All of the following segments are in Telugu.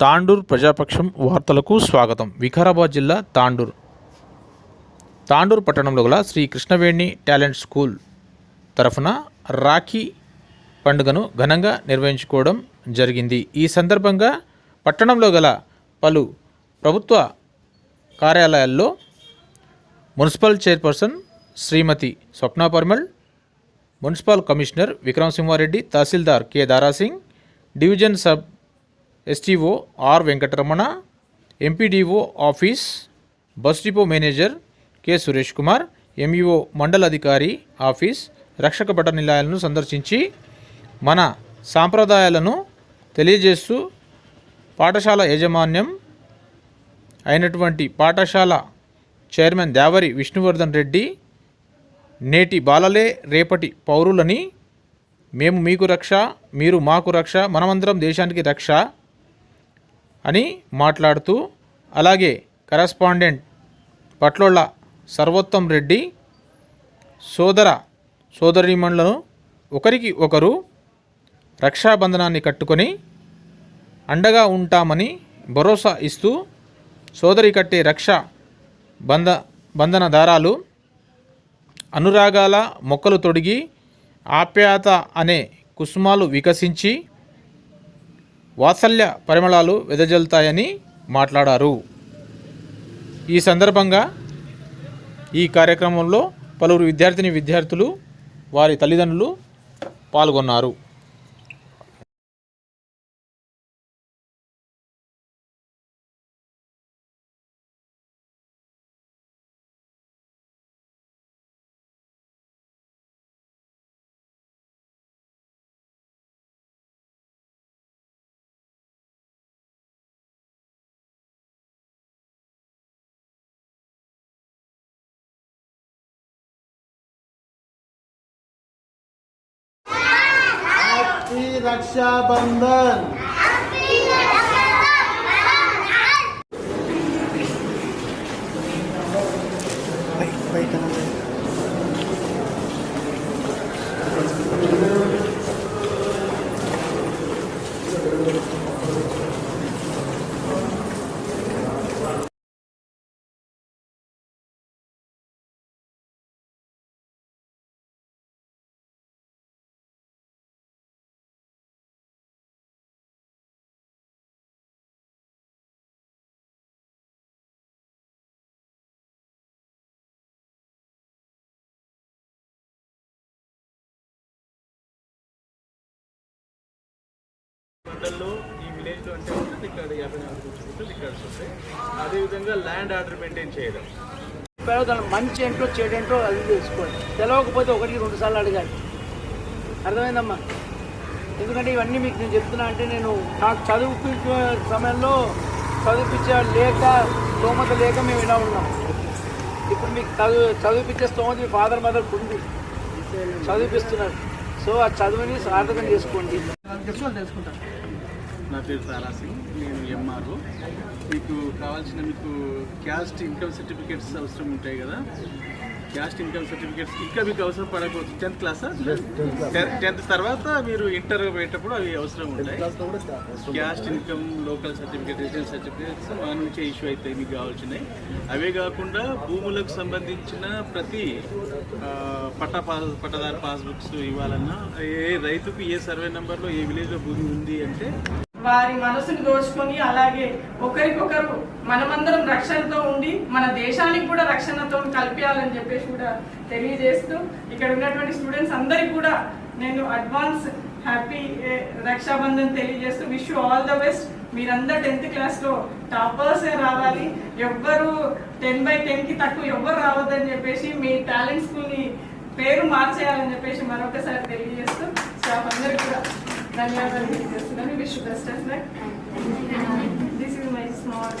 తాండూర్ ప్రజాపక్షం వార్తలకు స్వాగతం. వికారాబాద్ జిల్లా తాండూర్. తాండూర్ పట్టణంలో గల శ్రీ కృష్ణవేణి టాలెంట్ స్కూల్ తరఫున రాఖీ పండుగను ఘనంగా నిర్వహించుకోవడం జరిగింది. ఈ సందర్భంగా పట్టణంలో గల పలు ప్రభుత్వ కార్యాలయాల్లో municipal chairperson Shrimati Swapna Parmal municipal commissioner Vikram Simhareddy tahsildar K Darasingh division sub STO R Venkataramana MPDO office bus depot manager K Suresh Kumar MEO మండల అధికారి ఆఫీస్ రక్షక భట నిలయాలను సందర్శించి మన సాంప్రదాయాలను తెలియజేస్తూ పాఠశాల యాజమాన్యం అయినటువంటి పాఠశాల చైర్మన్ దేవరి విష్ణువర్ధన్ రెడ్డి నేటి బాలలే రేపటి పౌరులని మేము మీకు రక్ష మీరు మాకు రక్ష మనమందరం దేశానికి రక్ష అని మాట్లాడుతూ అలాగే కరస్పాండెంట్ పట్లోళ్ళ సర్వోత్తం రెడ్డి సోదర సోదరీమణులను ఒకరికి ఒకరు రక్షాబంధనాన్ని కట్టుకొని అండగా ఉంటామని భరోసా ఇస్తూ సోదరి కట్టే రక్ష బంధ బంధన దారాలు అనురాగాల మొక్కలు తొడిగి ఆప్యాయత అనే కుసుమాలు వికసించి వాత్సల్య పరిమళాలు వెదజల్లుతాయని మాట్లాడారు. ఈ సందర్భంగా ఈ కార్యక్రమంలో పలువురు విద్యార్థిని విద్యార్థులు వారి తల్లిదండ్రులు పాల్గొన్నారు. హ్యాపీ రక్షాబంధన్ మండల్లో ఈ విలేజ్లో అంటే ఉంటుంది ఇక్కడ యాభై నాలుగు ఉంటుంది ఇక్కడ వస్తాయి అదేవిధంగా ల్యాండ్ ఆర్డర్ మెయింటైన్ చేయడం. దాని మంచి ఏంటో చెడు ఏంటో అది తెలుసుకోండి. తెలవకపోతే ఒకటికి రెండు సార్లు అడగాలి. అర్థమైందమ్మా? ఎందుకంటే ఇవన్నీ మీకు నేను చెప్తున్నా అంటే నేను నాకు చదువుపించే సమయంలో చదివిపించే లేక స్తోమత లేక మేము ఇలా ఉన్నాం. ఇప్పుడు మీకు చదువు చదివిపించే స్తోమత మీ ఫాదర్ మదర్ ఉంది. చదివిపిస్తున్నారు. సో ఆ చదువుని సార్థకం చేసుకోండి. తెలుసుకుంటాను నా పేరు తారా సింగ్ నేను ఎంఆర్ఓ మీకు కావాల్సిన మీకు క్యాస్ట్ ఇన్కమ్ సర్టిఫికేట్స్ అవసరం ఉంటాయి కదా. క్యాస్ట్ ఇన్కమ్ సర్టిఫికేట్స్ ఇంకా మీకు అవసరం పడకపోవచ్చు టెన్త్ క్లాసా టెన్త్ తర్వాత మీరు ఇంటర్ పోయేటప్పుడు అవి అవసరం ఉంటాయి. Caste income local certificate residence certificates మా నుంచే ఇష్యూ అవుతాయి మీకు కావాల్సినవి. అవే కాకుండా భూములకు సంబంధించిన ప్రతి పట్టా పాస్ పట్టదారు పాస్బుక్స్ ఇవ్వాలన్నా ఏ రైతుకు ఏ సర్వే నెంబర్లో ఏ విలేజ్లో భూమి ఉంది అంటే వారి మనసును దోచుకొని అలాగే ఒకరికొకరు మనమందరం రక్షణతో ఉండి మన దేశానికి కూడా రక్షణతో కల్పించాలని చెప్పేసి కూడా తెలియజేస్తూ ఇక్కడ ఉన్నటువంటి స్టూడెంట్స్ అందరికి కూడా నేను అడ్వాన్స్ హ్యాపీ రక్షాబంధన్ తెలియజేస్తూ విష్ ఆల్ ద బెస్ట్ మీరందరూ టెన్త్ క్లాస్లో టాపర్సే రావాలి. ఎవ్వరు టెన్ బై టెన్కి తక్కువ ఎవ్వరు రావద్దని చెప్పేసి మీ టాలెంట్ స్కూల్ని పేరు మార్చేయాలని చెప్పేసి మరొకసారి తెలియజేస్తూ స్టాఫ్ అందరికీ కూడా ధన్యవాదాలు తెలియజేస్తున్నాను wish best of luck this is my small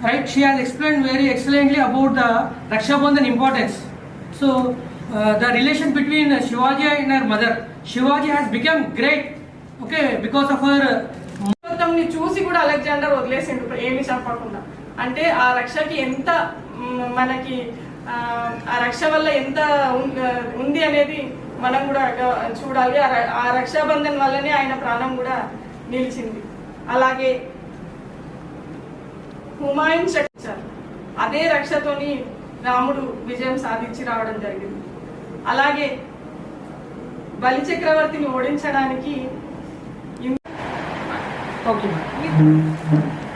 right? She has explained very excellently about the Raksha Bandhan importance. So, uh, the relation between uh, Shivaji and her mother, Shivaji has become great, okay, because of her. Uh, మొత్తంని చూసి కూడా అలెగ్జాండర్ వదిలేసిండు ఏమి చెప్పకుండా అంటే ఆ రక్షకి ఎంత మ్, మనకి ఆ, ఆ రక్ష వల్ల ఎంత ఉన్- ఉంది అనేది మనం కూడా గ- చూడాలి ఆ ర- ఆ రక్షాబంధన్ వల్లనే ఆయన ప్రాణం కూడా నిలిచింది అలాగే హుమాయూన్ చక్రారు అదే రక్షతోని రాముడు విజయం సాధించి రావడం జరిగింది అలాగే బలి చక్రవర్తిని ఓడించడానికి ma'am.